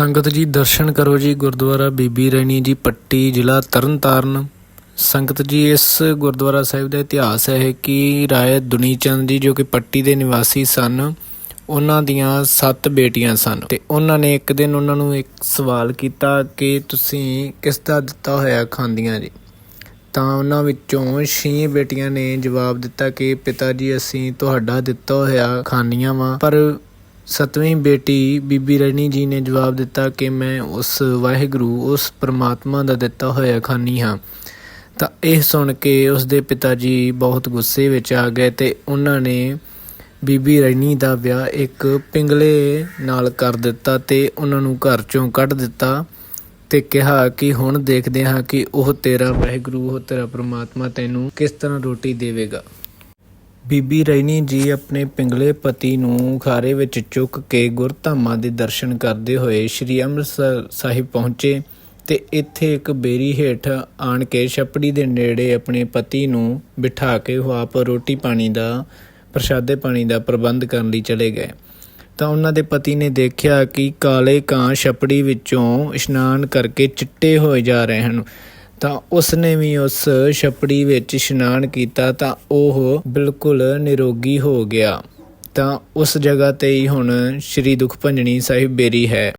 ਸੰਗਤ ਜੀ, ਦਰਸ਼ਨ ਕਰੋ ਜੀ, ਗੁਰਦੁਆਰਾ ਬੀਬੀ ਰੈਣੀ ਜੀ, ਪੱਟੀ ਜ਼ਿਲ੍ਹਾ ਤਰਨਤਾਰਨ। ਸੰਗਤ ਜੀ, ਇਸ ਗੁਰਦੁਆਰਾ ਸਾਹਿਬ ਦਾ ਇਤਿਹਾਸ ਹੈ ਕਿ ਰਾਏ ਦੁਨੀਚੰਦ ਜੀ, ਜੋ ਕਿ ਪੱਟੀ ਦੇ ਨਿਵਾਸੀ ਸਨ, ਉਹਨਾਂ ਦੀਆਂ ਸੱਤ ਬੇਟੀਆਂ ਸਨ। ਤੇ ਉਹਨਾਂ ਨੇ ਇੱਕ ਦਿਨ ਉਹਨਾਂ ਨੂੰ ਇੱਕ ਸਵਾਲ ਕੀਤਾ ਕਿ ਤੁਸੀਂ ਕਿਸ ਦਾ ਦਿੱਤਾ ਹੋਇਆ ਖਾਂਦੀਆਂ ਜੀ? ਤਾਂ ਉਹਨਾਂ ਵਿੱਚੋਂ 6 ਬੇਟੀਆਂ ਨੇ ਜਵਾਬ ਦਿੱਤਾ ਕਿ ਪਿਤਾ ਜੀ, ਅਸੀਂ ਤੁਹਾਡਾ ਦਿੱਤਾ ਹੋਇਆ ਖਾਂਦੀਆਂ ਵਾਂ। ਪਰ ਸਤਵੀਂ ਬੇਟੀ ਬੀਬੀ ਰਣੀ ਜੀ ਨੇ ਜਵਾਬ ਦਿੱਤਾ ਕਿ ਮੈਂ ਉਸ ਵਾਹਿਗੁਰੂ, ਉਸ ਪ੍ਰਮਾਤਮਾ ਦਾ ਦਿੱਤਾ ਹੋਇਆ ਖਾਨੀ ਹਾਂ। ਤਾਂ ਇਹ ਸੁਣ ਕੇ ਉਸ ਦੇ ਪਿਤਾ ਜੀ ਬਹੁਤ ਗੁੱਸੇ ਵਿੱਚ ਆ ਗਏ ਤੇ ਉਹਨਾਂ ਨੇ ਬੀਬੀ ਰਣੀ ਦਾ ਵਿਆਹ ਇੱਕ ਪਿੰਗਲੇ ਨਾਲ ਕਰ ਦਿੱਤਾ ਤੇ ਉਹਨਾਂ ਨੂੰ ਘਰ ਚੋਂ ਕੱਢ ਦਿੱਤਾ ਤੇ ਕਿਹਾ ਕਿ ਹੁਣ ਦੇਖਦੇ ਹਾਂ ਕਿ ਉਹ ਤੇਰਾ ਵਾਹਿਗੁਰੂ, ਉਹ ਤੇਰਾ ਪ੍ਰਮਾਤਮਾ ਤੈਨੂੰ ਕਿਸ ਤਰ੍ਹਾਂ ਰੋਟੀ ਦੇਵੇਗਾ। ਬੀਬੀ ਰੈਣੀ ਜੀ ਆਪਣੇ ਪਿੰਗਲੇ ਪਤੀ ਨੂੰ ਖਾਰੇ ਵਿੱਚ ਚੁੱਕ ਕੇ ਗੁਰਧਾਮਾਂ ਦੇ ਦਰਸ਼ਨ ਕਰਦੇ ਹੋਏ ਸ੍ਰੀ ਅੰਮ੍ਰਿਤਸਰ ਸਾਹਿਬ ਪਹੁੰਚੇ ਤੇ ਇੱਥੇ ਇੱਕ ਬੇਰੀ ਹੇਠ ਆਣ ਕੇ ਛਪੜੀ ਦੇ ਨੇੜੇ ਆਪਣੇ ਪਤੀ ਨੂੰ ਬਿਠਾ ਕੇ ਉਹ ਆਪ ਰੋਟੀ ਪਾਣੀ ਦਾ, ਪ੍ਰਸ਼ਾਦੇ ਪਾਣੀ ਦਾ ਪ੍ਰਬੰਧ ਕਰਨ ਲਈ ਚਲੇ ਗਏ। ਤਾਂ ਉਹਨਾਂ ਦੇ ਪਤੀ ਨੇ ਦੇਖਿਆ ਕਿ ਕਾਲੇ ਕਾਂ ਛਪੜੀ ਵਿੱਚੋਂ ਇਸ਼ਨਾਨ ਕਰਕੇ ਚਿੱਟੇ ਹੋਏ ਜਾ ਰਹੇ ਹਨ। ਤਾਂ ਉਸ ਨੇ ਵੀ ਉਸ ਛਪੜੀ ਵਿੱਚ ਇਸ਼ਨਾਨ ਕੀਤਾ ਤਾਂ ਉਹ ਬਿਲਕੁਲ ਨਿਰੋਗੀ ਹੋ ਗਿਆ। ਤਾਂ ਉਸ ਜਗ੍ਹਾ ਤੇ ਹੀ ਹੁਣ ਸ੍ਰੀ ਦੁਖ ਭੰਜਨੀ ਸਾਹਿਬ ਬੇਰੀ ਹੈ।